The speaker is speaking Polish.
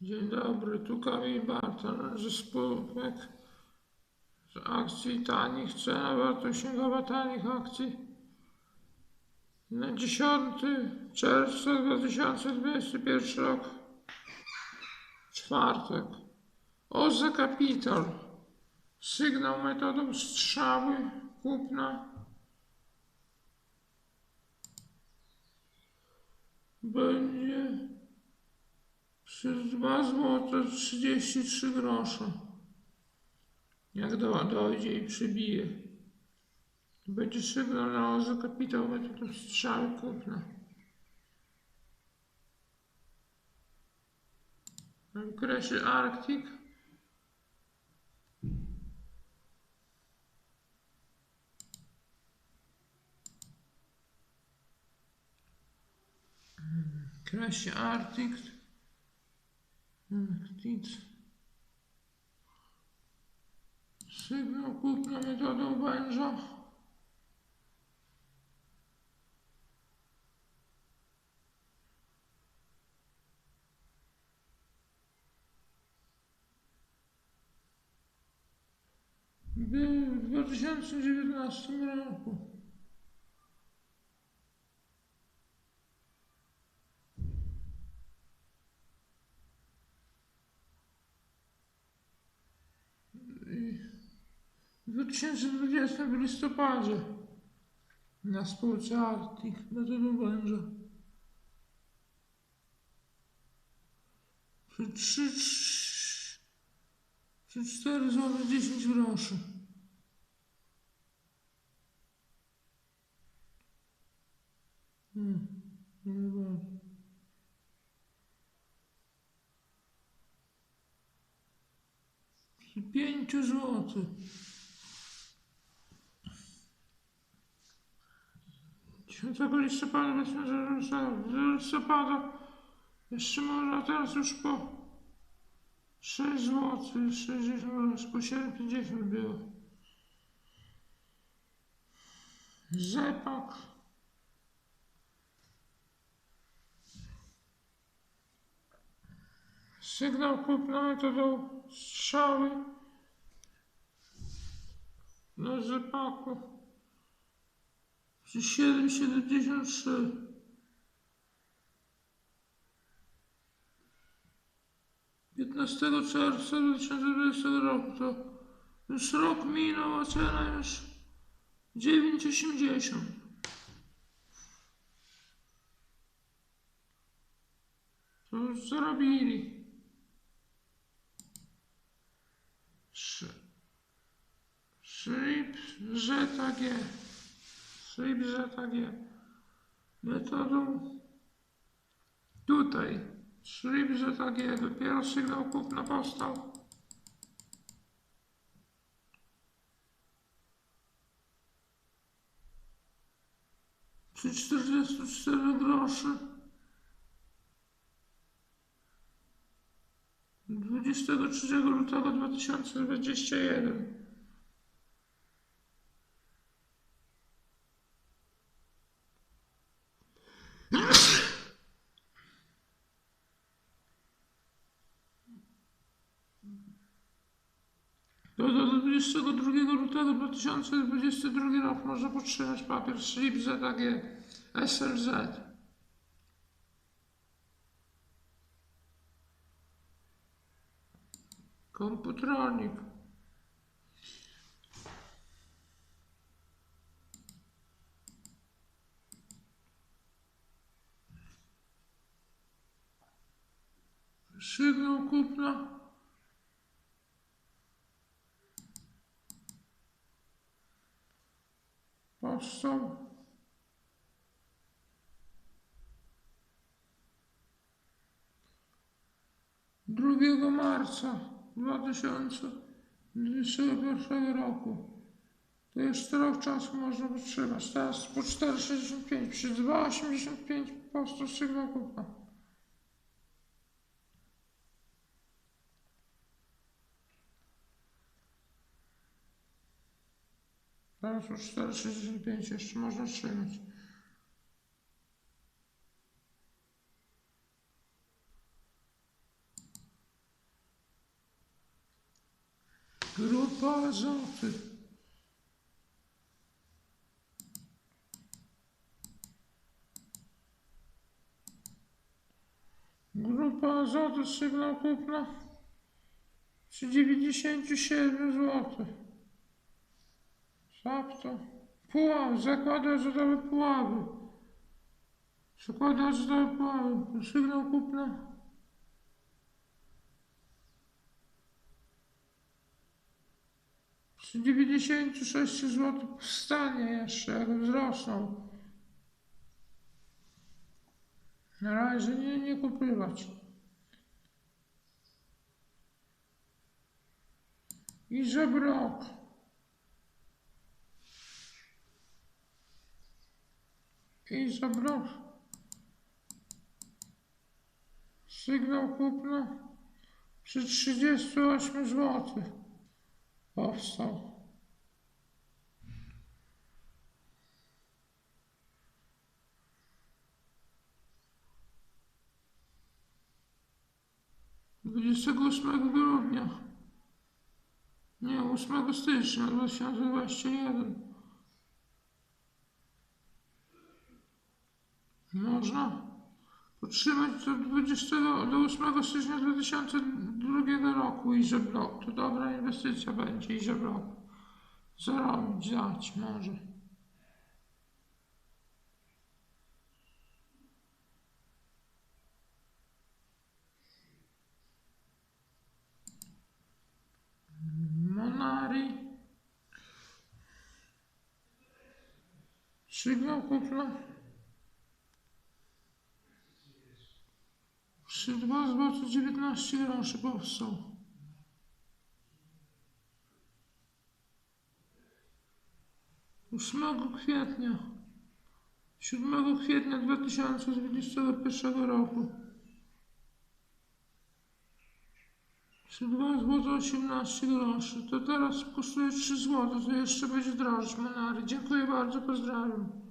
Dzień dobry, tu Kamil Barton ze spółek z akcji tanich, cena wartościowa tanich akcji na 10 czerwca 2021 rok, czwartek. OZE Capital, sygnał metodą strzały, kupna. Będzie 2 zł 33 grosze. Jak do, dojdzie i przybije. Będzie sygnał na OZE kapitał, będzie to strzały kupna. Na wykresie Arctic. W kresie Arctic. Arctic. Sygnał kupna metodą węża. Był w 2019 roku. 2020 w listopadzie na spółce Arctic metodą węża. Przy 3, 3, 3 4 zł 10 groszy. Hmm, nie. Przy 5 złotych. 10 listopada 2000 jeszcze można teraz już po 6 zł, 60 po 7,50 było. Rzepak. Sygnał kupna metodą strzały na rzepaku zepaku. 7,73. Piętnastego czerwca 2020 roku to już rok minął, a cena już 9,80. To już zarobili. Szy- Szyb ZAG. Szyb ZAG. Metodą tutaj. Szyb ZAG. Dopiero sygnał kupna powstał. Przy 44 groszy. 23 lutego 2021. Do, do, do 22 lutego 2022 rok można podtrzymać papier SLIP ZAG SLZ. Komputronik. Sygnał kupna. Powstał. Drugiego marca 2021 roku. To jeszcze rok czasu można wytrzymać. Teraz po 4,65 przy 2,85 powstał sygnał kupna. Teraz już 4, jeszcze można trzymać. Grupa Azoty. Grupa Azoty, sygnał kupna 97 zł. Sapto. Puław, zakłady azotowe puławy. Zakłady azotowe puławy, sygnał kupna. Przy 96 zł wstanie jeszcze, jak wzrosną. Na razie nie, nie kupywać. I żebrok. I żebrok. Sygnał kupna przy 38 zł powstał. Dwudziestego ósmego grudnia. Nie, 8 stycznia 2021. Można utrzymać do 20, do 8 stycznia 2002 roku i że blok. To dobra inwestycja będzie i że. Zarobić, dać może. Monari. Sygnał kupna. Przy 2 zł 19 groszy powstał. Ósmego kwietnia. 7 kwietnia 2021 roku. Przy 2 zł 18 groszy. To teraz kosztuje 3 zł, to jeszcze będzie drożeć Monary. Dziękuję bardzo, pozdrawiam.